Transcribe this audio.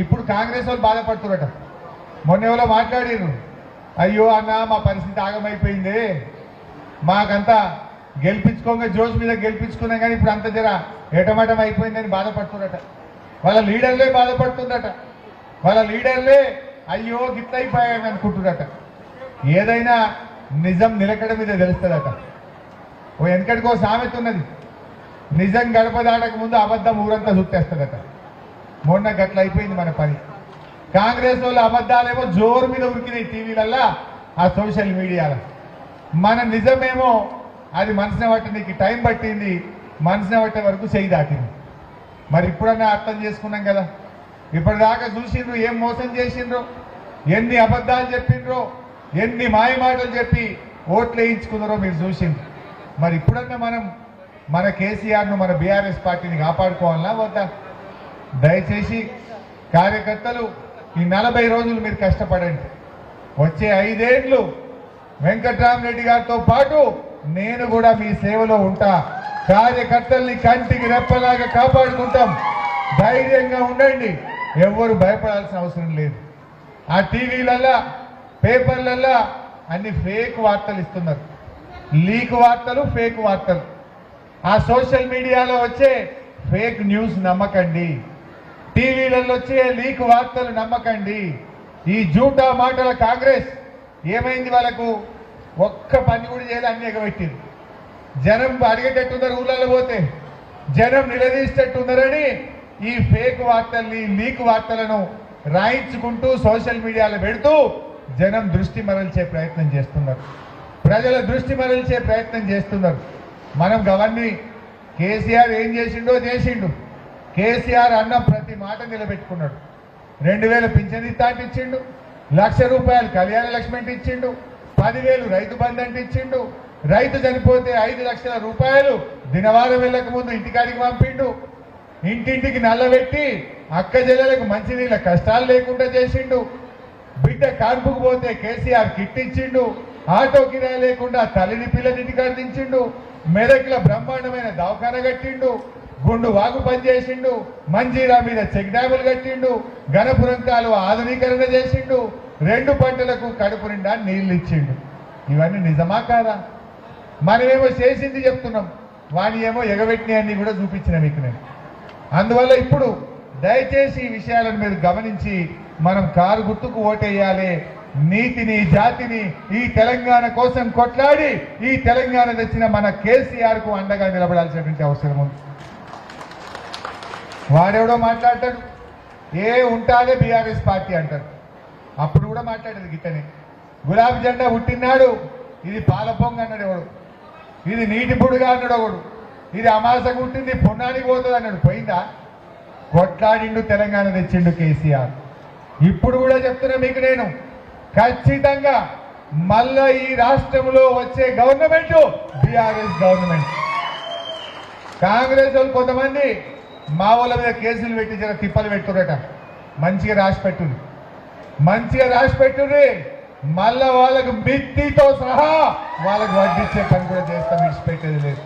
ఇప్పుడు కాంగ్రెస్ వాళ్ళు బాధపడుతున్నట మొన్న ఎవరో మాట్లాడిర్రు. అయ్యో అన్న మా పరిస్థితి ఆగమైపోయింది. మాకంతా గెలిపించుకోగా జోష్ మీద గెలిపించుకున్నాం కానీ ఇప్పుడు అంత జర ఎటమటం అయిపోయిందని బాధపడుతున్నట వాళ్ళ లీడర్లే బాధపడుతుందట వాళ్ళ లీడర్లే అయ్యో గిట్ల అయిపోయాయని అనుకుంటున్నట ఏదైనా నిజం నిలకడ మీద తెలుస్తుందట. ఓ వెనకటికో సామెత ఉన్నది. నిజం గడప దాటక ముందు అబద్ధం ఊరంతా చుట్టేస్తుందట. మొన్న గట్ల అయిపోయింది మన పని. కాంగ్రెస్ వాళ్ళు అబద్ధాలేమో జోరు మీద ఉరికినాయి టీవీలల్లా ఆ సోషల్ మీడియాలో. మన నిజమేమో అది మనసున పట్టడానికి టైం పట్టింది మనసున పట్టే వరకు చేయి దాటింది. మరి ఇప్పుడన్నా అర్థం చేసుకున్నాం కదా. ఇప్పటిదాకా చూసిండ్రు ఏం మోసం చేసిండ్రు ఎన్ని అబద్ధాలు చెప్పిండ్రో ఎన్ని మాయమాటలు చెప్పి ఓట్లు వేయించుకున్నారో మీరు చూసిండ్రు. మరి ఇప్పుడన్నా మనం మన కేసీఆర్ను మన బీఆర్ఎస్ పార్టీని కాపాడుకోవాలన్నా వద్దా? దయచేసి కార్యకర్తలు ఈ నలభై రోజులు మీరు కష్టపడండి. వచ్చే ఐదేళ్ళు వెంకట్రామరెడ్డి గారితో పాటు నేను కూడా మీ సేవలో ఉంటా. కార్యకర్తల్ని కంటికి రెప్పలాగా కాపాడుకుంటాం. ధైర్యంగా ఉండండి. ఎవ్వరు భయపడాల్సిన అవసరం లేదు. ఆ టీవీలల్లా పేపర్లల్లా అన్ని ఫేక్ వార్తలు ఇస్తున్నారు. లీక్ వార్తలు ఫేక్ వార్తలు. ఆ సోషల్ మీడియాలో వచ్చే ఫేక్ న్యూస్ నమ్మకండి. టీవీలలో వచ్చే లీక్ వార్తలు నమ్మకండి. ఈ జూటా మాటల కాంగ్రెస్ ఏమైంది వాళ్ళకు? ఒక్క పని కూడా చేయాలి అన్ని ఎగబెట్టింది. జనం అడిగేటట్టున్నారు ఊళ్ళలో పోతే. జనం నిలదీసేటట్టున్నారని ఈ ఫేక్ వార్తల్ని లీక్ వార్తలను రాయించుకుంటూ సోషల్ మీడియాలో పెడుతూ జనం దృష్టి మరల్చే ప్రయత్నం చేస్తున్నారు. ప్రజల దృష్టి మరల్చే ప్రయత్నం చేస్తున్నారు. మనం గవర్ని కేసీఆర్ ఏం చేసిండో చేసిండు. కేసీఆర్ అన్న ప్రతి మాట నిలబెట్టుకున్నాడు. రెండు వేల పింఛన్ ఇస్తాంటి ఇచ్చిండు లక్ష రూపాయలు కళ్యాణ లక్ష్మి అంటే ఇచ్చిండు పదివేలు రైతు బంధు అంటే ఇచ్చిండు రైతు చనిపోతే ఐదు లక్షల రూపాయలు దినవారం వెళ్ళక ముందు ఇంటికాడికి పంపిండు. ఇంటింటికి నల్లబెట్టి అక్క చెల్లెలకు మంచినీళ్ళ కష్టాలు లేకుండా చేసిండు. బిడ్డ కాన్పుకు పోతే కేసీఆర్ కిట్ ఇచ్చిండు ఆటో కిరాయి లేకుండా తల్లిని పిల్లని ఇంటికాడ దించిండు మెదక్ల బ్రహ్మాండమైన దవాఖాన కట్టిండు. గుండు వాగు పనిచేసిండు మంజీరా మీద చెక్ డ్యాములు కట్టిండు గణపురం కాలువ ఆధునీకరణ చేసిండు రెండు పంటలకు కడుపు నిండా నీళ్ళు ఇచ్చిండు. ఇవన్నీ నిజమా కాదా? మనమేమో చేసింది చెప్తున్నాం వాణి ఏమో ఎగబెట్టినవన్నీ కూడా చూపించిన మీకు నేను. అందువల్ల ఇప్పుడు దయచేసి ఈ విషయాలను మీరు గమనించి మనం కారు గుర్తుకు ఓటేయాలి. నీతిని జాతిని ఈ తెలంగాణ కోసం కొట్లాడి ఈ తెలంగాణ తెచ్చిన మన కేసీఆర్కు అండగా నిలబడాల్సినటువంటి అవసరం ఉంది. వాడెవడో మాట్లాడతాడు? ఏ ఉంటాదే బీఆర్ఎస్ పార్టీ అంటారు అప్పుడు కూడా మాట్లాడేది గిట్టని. గులాబీ జెండా పుట్టినాడు ఇది పాలపొంగ అన్నాడు ఎవడు? ఇది నీటి పొడుగా అన్నాడు ఒకడు. ఇది అమాసకు ఉంటుంది పొన్నానికి పోతుంది అన్నాడు. పోయిందా? కొట్లాడిండు తెలంగాణ తెచ్చిండు కేసీఆర్. ఇప్పుడు కూడా చెప్తున్నా మీకు నేను. ఖచ్చితంగా మళ్ళా ఈ రాష్ట్రంలో వచ్చే గవర్నమెంట్ బీఆర్ఎస్ గవర్నమెంట్. కాంగ్రెస్ వాళ్ళు కొంతమంది మా వాళ్ళ మీద కేసులు పెట్టి జర తిప్పలు పెట్టురట మంచిగా రాసి పెట్టుంది మంచిగా రాసి పెట్టుర్రి మళ్ళా వాళ్ళకు మిత్తితో సహా వాళ్ళకు వడ్డిచ్చే పని కూడా చేస్తాం విడిచిపెట్టేది లేదు.